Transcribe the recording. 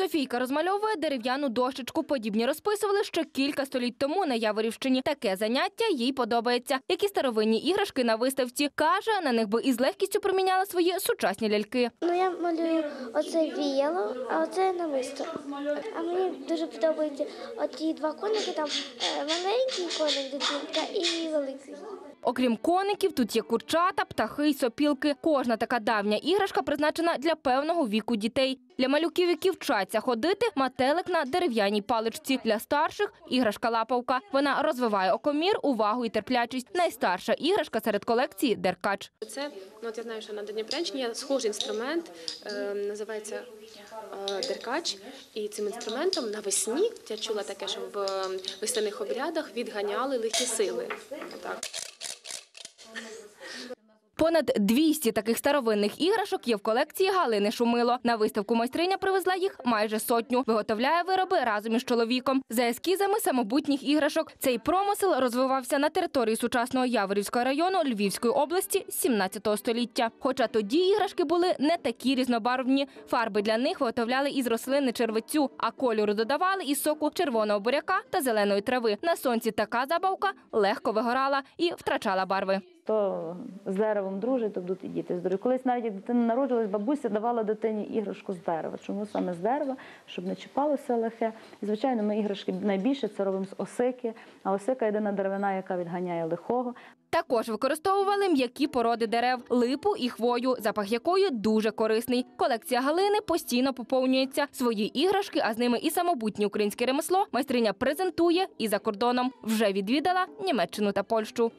Софійка розмальовує дерев'яну дощечку. Подібні розписували ще кілька століть тому на Яворівщині. Таке заняття їй подобається. Як і старовинні іграшки на виставці. Каже, на них би із легкістю приміняла свої сучасні ляльки. Ну, я малюю оце віяло, а оце намисто. А мені дуже подобаються оті два коники, там е, маленький коник дитинка і великий. Окрім коників, тут є курчата, птахи й сопілки. Кожна така давня іграшка призначена для певного віку дітей. Для малюків, які вчаться ходити, метелик на дерев'яній паличці. Для старших іграшка лапавка. Вона розвиває окомір, увагу і терплячість. Найстарша іграшка серед колекції деркач. Це ну от я знаю, що на Дніпрянщині є схожий інструмент, е, називається е, деркач. І цим інструментом навесні я чула таке, що в е, весняних обрядах відганяли лихі сили. Отак. Понад 200 таких старовинних іграшок є в колекції Галини Шумило. На виставку майстриня привезла їх майже сотню. Виготовляє вироби разом із чоловіком. За ескізами самобутніх іграшок цей промисел розвивався на території сучасного Яворівського району Львівської області з 17 століття. Хоча тоді іграшки були не такі різнобарвні. Фарби для них виготовляли із рослини червицю, а кольору додавали із соку червоного буряка та зеленої трави. На сонці така забавка легко вигорала і втрачала барви. Хто з деревом дружить, то будуть і діти здорові. Колись навіть дитина народжувалась, бабуся давала дитині іграшку з дерева. Чому саме з дерева? Щоб не чіпалося лихе. І, звичайно, ми іграшки найбільше це робимо з осики. А осика єдина деревина, яка відганяє лихого. Також використовували м'які породи дерев, липу і хвою, запах якої дуже корисний. Колекція Галини постійно поповнюється. Свої іграшки, а з ними і самобутнє українське ремесло майстриня презентує і за кордоном. Вже відвідала Німеччину та Польщу.